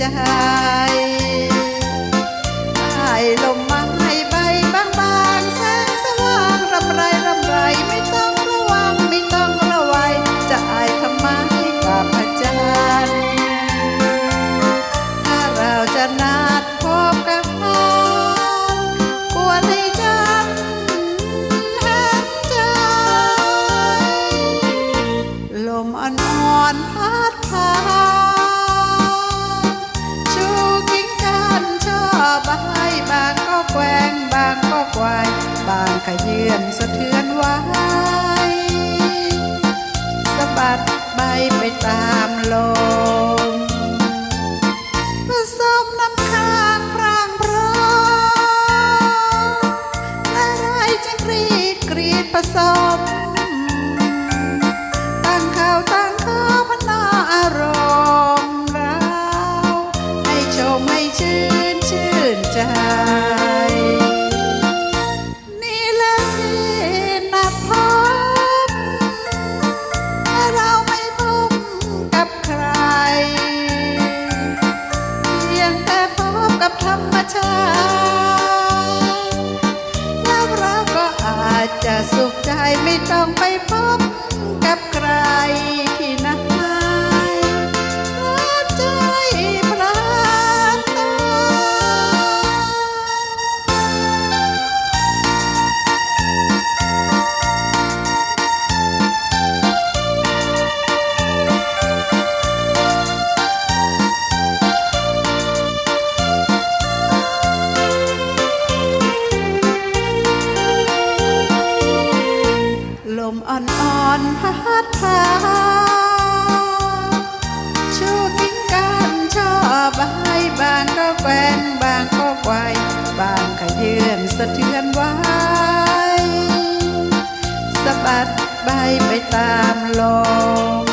sahai เยือนสะเทือนไหวสะบัดใบไปตามลมผสมนำค้างพรางพร้อมะไรจะกรีกรีดผสม ชาแล้วเราก็อาจจะสุขใจไม่ต้องไปพบกับใคร ชูกิ้งกันชอให้บางก็แฟนบางก็ไกวบางขยืนสะเทือนไวสะบัดใบไปตามลม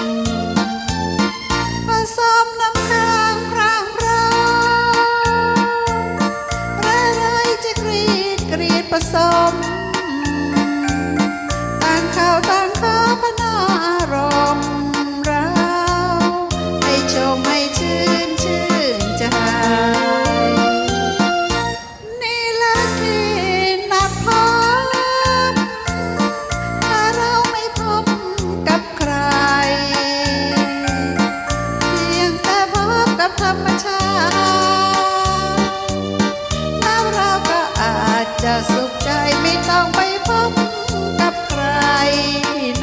กับใคร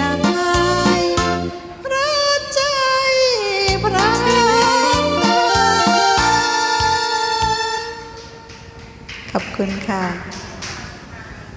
นะพระใจพระขอบคุณค่ะ